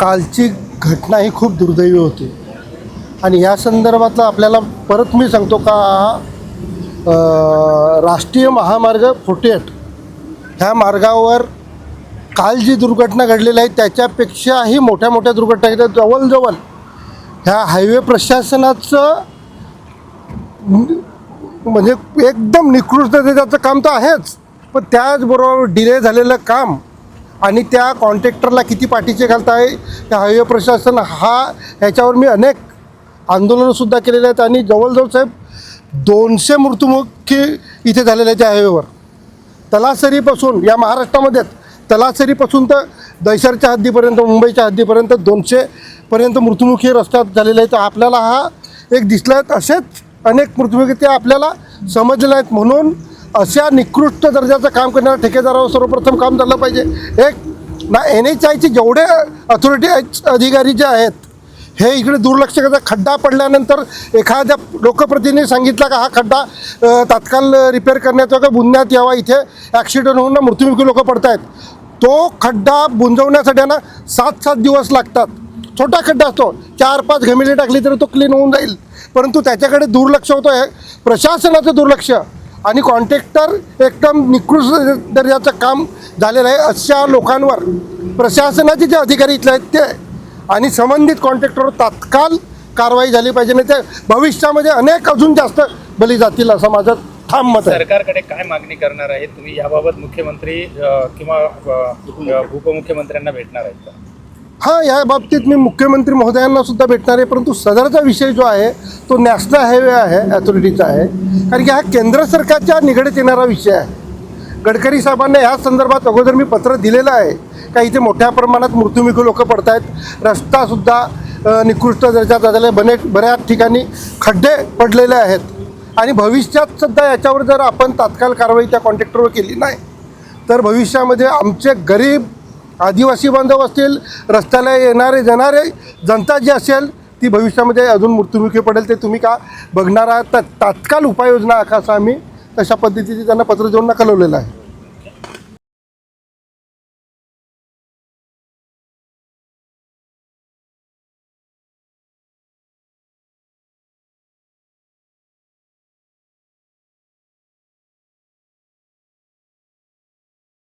कालची घटना ही खूप दुर्दैवी होती. आणि या संदर्भातलं आपल्याला परत मी सांगतो का राष्ट्रीय महामार्ग फोर्टी एट ह्या मार्गावर काल जी दुर्घटना घडलेली आहे त्याच्यापेक्षाही मोठ्या मोठ्या दुर्घटना घडल्या जवळजवळ ह्या हायवे प्रशासनाचं म्हणजे एकदम निकृष्टतेचं काम तर आहेच. पण त्याचबरोबर डिले झालेलं काम आणि त्या कॉन्ट्रॅक्टरला किती पाठीचे घालताय त्या हायवे प्रशासन हा ह्याच्यावर मी अनेक आंदोलनंसुद्धा केलेले आहेत. आणि जवळजवळ साहेब दोनशे मृत्युमुखी इथे झालेले आहेत त्या हायवेवर. तलासरीपासून या महाराष्ट्रामध्येच तलासरीपासून तर दैसरच्या हद्दीपर्यंत मुंबईच्या हद्दीपर्यंत दोनशेपर्यंत मृत्युमुखी रस्त्यात झालेले आहेत. तर आपल्याला हा एक दिसला आहेत असेच अनेक मृत्युमुखी ते आपल्याला समजले आहेत. म्हणून अशा निकृष्ट दर्जाचं काम करणाऱ्या ठेकेदारावर सर्वप्रथम काम झालं पाहिजे. एक ना एन एच आयचे जेवढे अथॉरिटी अधिकारी जे आहेत हे इकडे दुर्लक्ष करतात. खड्डा पडल्यानंतर एखाद्या लोकप्रतिनिधी सांगितला का हा खड्डा तात्काळ रिपेअर करण्यात किंवा बुंदण्यात यावा इथे ॲक्सिडेंट होऊन ना मृत्युमुखी लोक पडत आहेत तो खड्डा बुंजवण्यासाठी ना सात सात दिवस लागतात. छोटा खड्डा असतो. चार पाच घमिले टाकली तरी तो क्लीन होऊन जाईल. परंतु त्याच्याकडे दुर्लक्ष होतं आहे प्रशासनाचं दुर्लक्ष. आणि कॉन्ट्रॅक्टर एकदम निकृष्ट दर्जाचं काम झालेलं आहे. अशा लोकांवर प्रशासनाचे जे अधिकारी इथले आहेत ते आणि संबंधित कॉन्ट्रॅक्टरवर तात्काळ कारवाई झाली पाहिजे. नाही ते भविष्यामध्ये अनेक अजून जास्त बली जातील असं माझं ठाम मत आहे. सरकारकडे काय मागणी करणार आहे? तुम्ही याबाबत मुख्यमंत्री अ, किंवा अ, उपमुख्यमंत्र्यांना भेटणार आहेत का? हां या बाबतीत मी मुख्यमंत्री महोदयांना सुद्धा भेटणार आहे. परंतु सदरचा विषय जो आहे तो नॅशनल हायवे आहे अथॉरिटीचा आहे. कारण की हा केंद्र सरकारच्या निगडीत येणारा विषय आहे. गडकरी साहेबांना ह्या संदर्भात अगोदर मी पत्र दिलेलं आहे. का इथे मोठ्या प्रमाणात मृत्युमुखी लोक पडत आहेत रस्तासुद्धा निकृष्ट दर्जाचा झालेला आहे. बने बऱ्याच ठिकाणी खड्डे पडलेले आहेत. आणि भविष्यात सुद्धा याच्यावर जर आपण तात्काळ कारवाई त्या कॉन्ट्रॅक्टरवर केली नाही तर भविष्यामध्ये आमचे गरीब आदिवासी बांधव असतील रस्त्याला येणारे जाणारे जनता जी असेल ती भविष्यामध्ये अजून मृत्युमुखी पडेल ते तुम्ही का बघणार आहात? तर तात्काळ उपाययोजना आखा असं आम्ही तशा पद्धतीने त्यांना पत्र देऊन कळवलेलं आहे.